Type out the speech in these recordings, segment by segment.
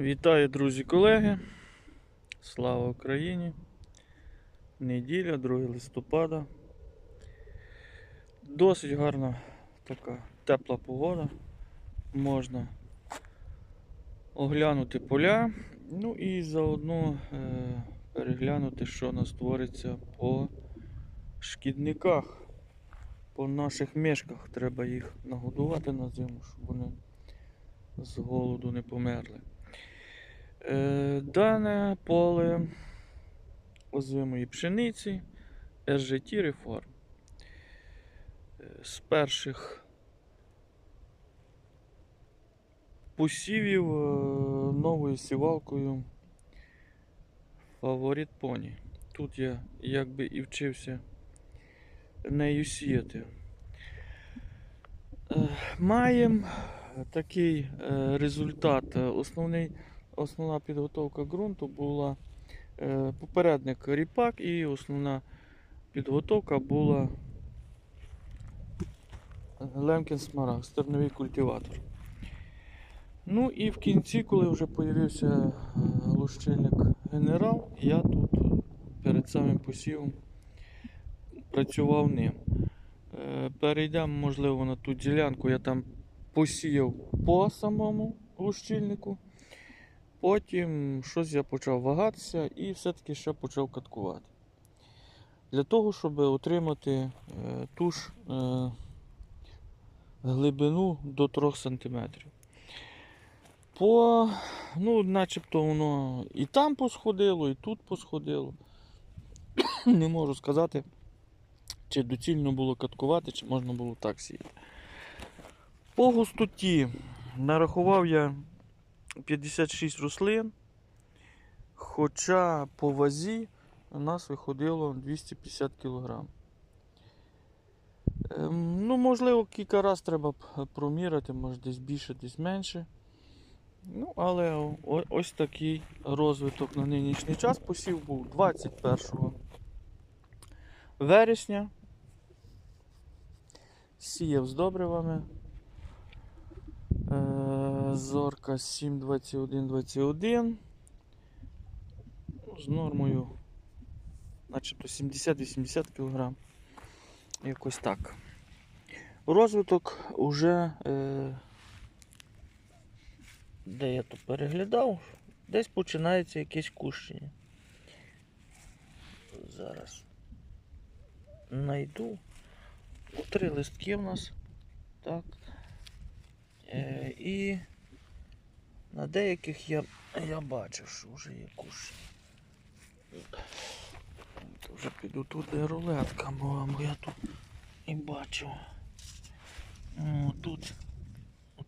Вітаю, друзі, колеги. Слава Україні. Неділя, 2 листопада. Досить гарна така тепла погода. Можна оглянути поля, ну і заодно е, переглянути, що нас твориться по шкідниках, по наших мішках. Треба їх нагодувати на зиму, щоб вони з голоду не померли. Е, Дане поле озимої пшениці РЖТ Реформ. З перших посівів е, новою сівалкою Фаворит Поні. Тут я якби і вчився нею сіяти. Е, Маємо такий результат. Основний основна підготовка ґрунту була е, попередник ріпак і основна підготовка була Лемкін Смарагд, стерновий культиватор. Ну і в кінці, коли вже з'явився е, лущильник генерал, я тут перед самим посівом працював ним. Е, Перейдемо, можливо, на ту ділянку. Я там посіяв по самому лущильнику. Потім щось я почав вагатися і все-таки ще почав каткувати. Для того, щоб отримати е, ту ж е, глибину до 3 см. По, ну, начебто воно і там посходило, і тут посходило. Не можу сказати, чи доцільно було каткувати, чи можна було так сіяти. По густоті нарахував я 56 рослин, хоча по вазі у нас виходило 250 кг. Ем, ну, можливо, кілька разів треба б проміряти, може десь більше, десь менше. Ну, але ось такий розвиток на нинішній час. Посів був 21 вересня. Сіяв з добривами. Зорка 72121. Ну, з нормою начебто 70-80 кг. Якось так. Розвиток уже, е, де я то переглядав, десь починається якесь кущення. Зараз знайду. Три листки в нас. Так. Е, і на деяких я, я бачив, що вже є кущення. Вже піду тут, де рулетка була, бо я тут і бачив. О, тут,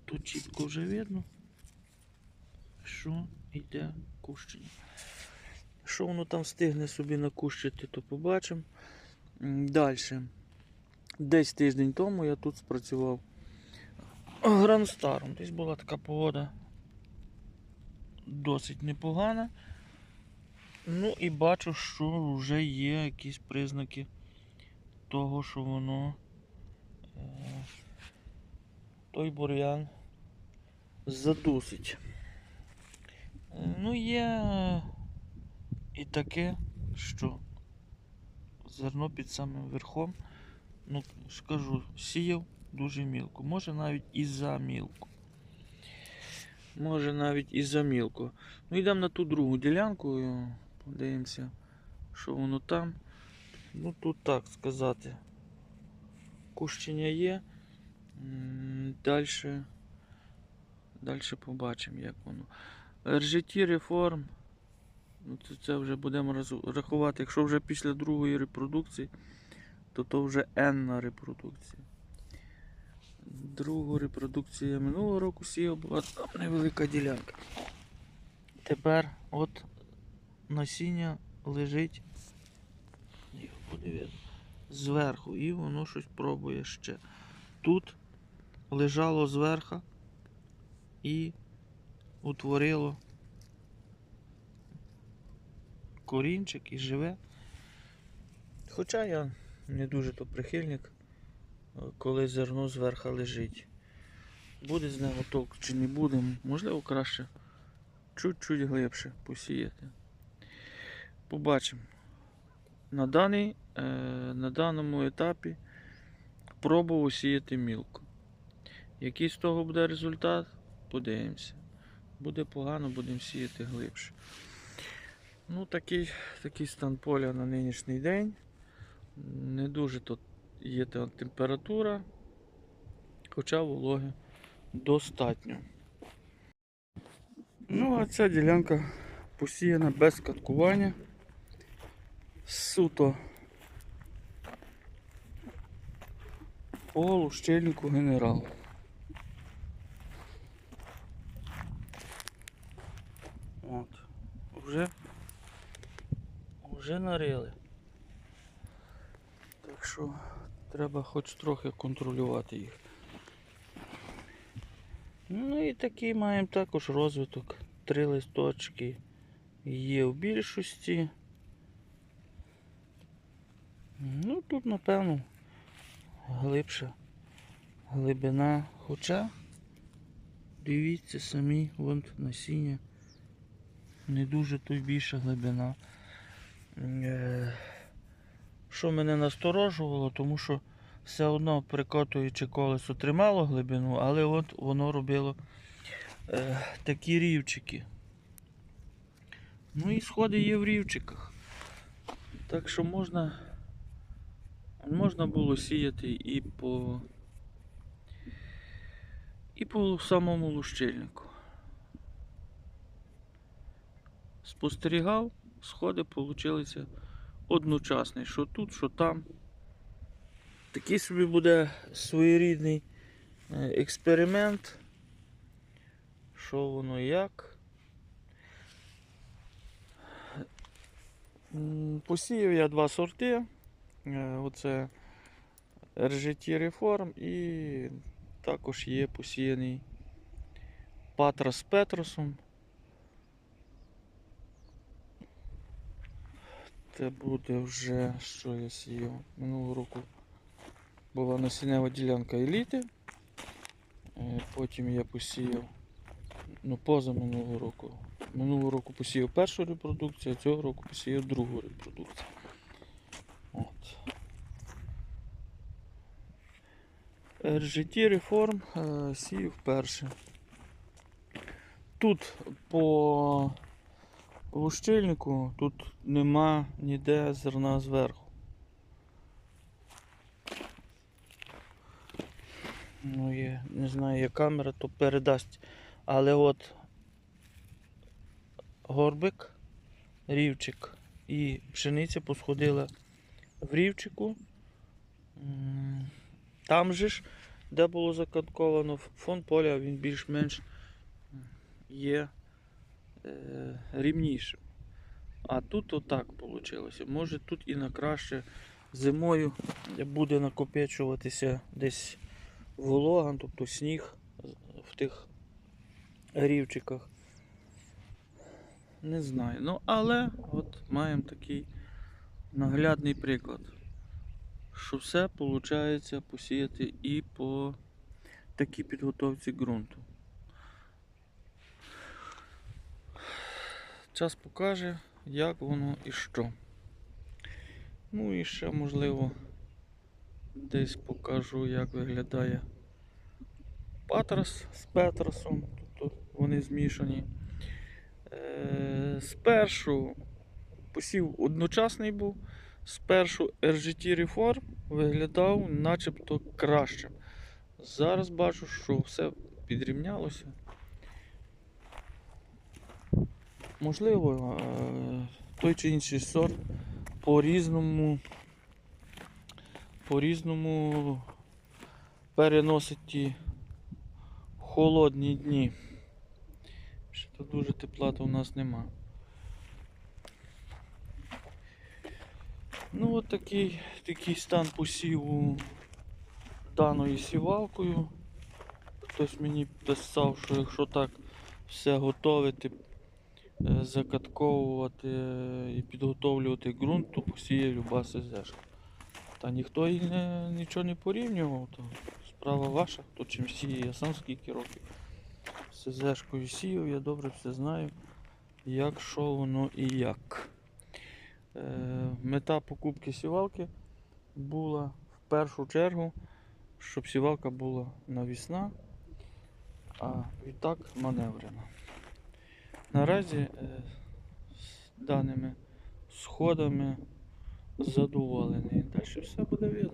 тут чітко вже видно, що йде кущення. Що воно там встигне собі накущити, то побачимо. Далі. Десь тиждень тому я тут спрацював Гранстаром. Десь була така погода досить непогана. Ну і бачу, що вже є якісь признаки того, що воно е, той бур'ян задусить. Е, Ну, є і таке, що зерно під самим верхом, ну, скажу, сіяв дуже мілко. Може навіть і за мілко. Може навіть і за мілко. Ну йдемо на ту другу ділянку, подивимося, що воно там. Ну тут так сказати. Кущення є. Далі. Далі побачимо, як воно. RGT реформ. Ну, це, вже будемо рахувати. Якщо вже після другої репродукції, то то вже енна репродукція. Другу репродукцію минулого року сіяв, була там невелика ділянка. Тепер от насіння лежить зверху і воно щось пробує ще. Тут лежало зверху і утворило корінчик і живе. Хоча я не дуже то прихильник, коли зерно зверху лежить. Буде з нього толк чи не буде, можливо, краще чуть-чуть глибше посіяти. Побачимо. На, даний, е, на даному етапі пробував сіяти мілко. Який з того буде результат, подивимося. Буде погано, будемо сіяти глибше. Ну, такий, такий стан поля на нинішній день. Не дуже тут є температура, хоча вологи достатньо. Ну, а ця ділянка посіяна без каткування. Суто по лущильнику генерал. От. Вже, вже нарили. Так що треба хоч трохи контролювати їх. Ну і такий маємо також розвиток. Три листочки є в більшості. Ну тут, напевно, глибша глибина. Хоча, дивіться самі, вон насіння. Не дуже то й більша глибина. Що мене насторожувало, тому що все одно прикотуючи колесо тримало глибину, але от воно робило е, такі рівчики. Ну і сходи є в рівчиках. Так що можна, можна було сіяти і по, і по самому лущильнику. Спостерігав, сходи получилися одночасні, що тут, що там. Такий собі буде своєрідний е, експеримент. Що воно як. Посіяв я два сорти. Е, Оце RGT Reform і також є посіяний Патра з Петросом. Це буде вже, що я сіяв минулого року. Була насіннева ділянка еліти. Е, Потім я посіяв, ну поза минулого року. Минулого року посіяв першу репродукцію, а цього року посіяв другу репродукцію. От. RGT Reform е, сіяв перше. Тут по лущильнику тут нема ніде зерна зверху. Ну, є, не знаю, як камера, то передасть. Але от горбик, рівчик і пшениця посходила в рівчику. Там же ж, де було закатковано фон поля, він більш-менш є рівнішим. А тут отак вийшло. Може тут і на краще зимою буде накопичуватися десь волога, тобто сніг в тих рівчиках. Не знаю. Ну, але от маємо такий наглядний приклад, що все виходить посіяти і по такій підготовці ґрунту. Час покаже, як воно і що. Ну і ще можливо десь покажу, як виглядає патрос з петросом, тобто вони змішані. Е, спершу посів одночасний був, спершу RGT Reform виглядав начебто кращим. Зараз бачу, що все підрівнялося. Можливо, е, той чи інший сорт по-різному по-різному переносить ті холодні дні. Ще тут дуже тепла то у нас нема. Ну от такий, такий стан посіву даною сівалкою. Хтось мені писав, що якщо так все готовити, закатковувати е, і підготовлювати ґрунт, то посіє люба СЗшка. Та ніхто і не, нічого не порівнював, то справа ваша, хто чим сіє, я сам скільки років СЗшкою сіяв, я добре все знаю. як що воно і як. Е, мета покупки сівалки була в першу чергу, щоб сівалка була навісна, а відтак маневрена. Наразі е, з даними сходами задоволений. Далі все буде видно.